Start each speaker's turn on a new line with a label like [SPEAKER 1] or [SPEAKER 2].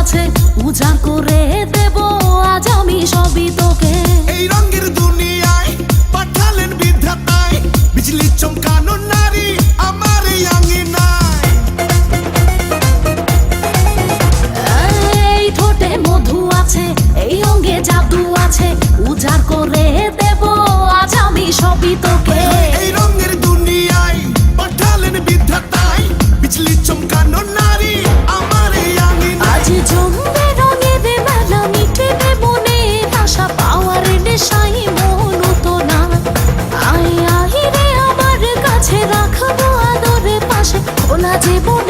[SPEAKER 1] আছে উজাড় করে দেব
[SPEAKER 2] আজ আমি সবই তোকে না জীবন